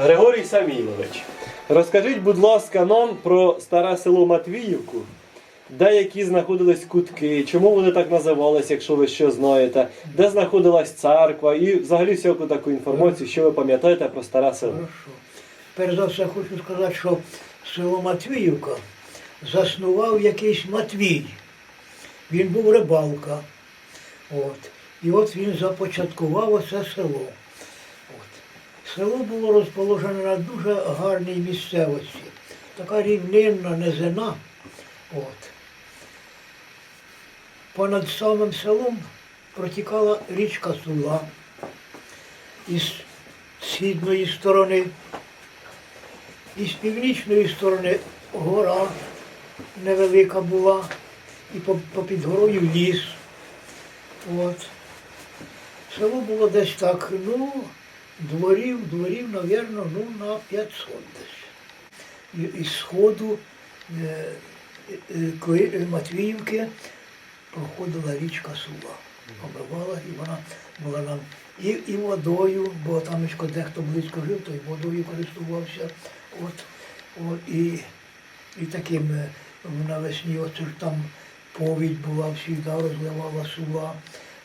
Григорій Самілович, розкажіть, будь ласка, нам про старе село Матвіївку, де які знаходились кутки, чому вони так називались, якщо ви що знаєте, де знаходилась церква і взагалі всяку таку інформацію, що ви пам'ятаєте про старе село. Перш за все хочу сказати, що село Матвіївка заснував якийсь Матвій. Він був рибалка. От. І от він започаткував оце село. Село було розположене на дуже гарній місцевості. Така рівнинна низина. От. Понад самим селом протікала річка Сула із східної сторони, і з північної сторони гора невелика була, і попід горою ліс. От. Село було десь так, ну, дворів, дворів, навірно, ну, на 500 десь. Із сходу е, е, е, Матвіївки проходила річка Сула. Омивала, і вона була нам і, і водою, бо там дехто близько жив, то й водою користувався. От, от, і, і таким навесні ж там повідь була, завжди розливала сула.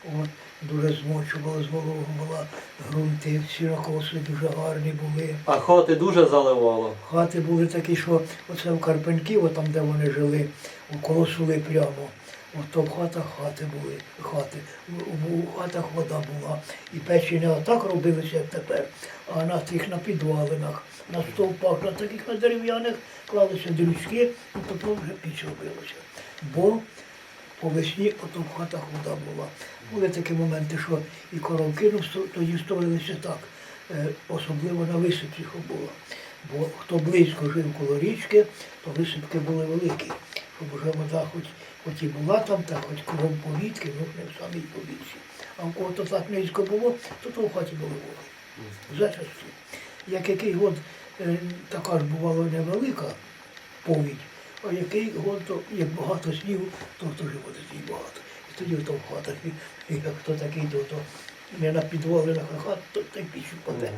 От, дуже змочувала, зволожувала грунти, сірокоси дуже гарні були. А хати дуже заливало. Хати були такі, що оце в Карпенків, там де вони жили, около сули прямо. От то в хатах хати були, хати. У, хатах вода була. І печі не отак робилися, як тепер, а на тих на підвалинах, на стовпах, на таких на дерев'яних клалися дрючки, і потім вже піч робилася. Бо по весні ото в хатах вода була. Були такі моменти, що і коровки ну, тоді строїлися так, е, особливо на висипці було. Бо хто близько жив коло річки, то висипки були великі, щоб вже вода хоч, хоч і була там, та хоч кругом повітки, ну не в самій повітці. А в кого то так низько було, то то в хаті було води. Зачасту. Як який год е, така ж бувала невелика повідь, а який год, то як багато снігу, то теж буде тоді багато. І тоді то в хатах, і, як хто такий, то, то не на підвалинах, на хат, то й піч впаде.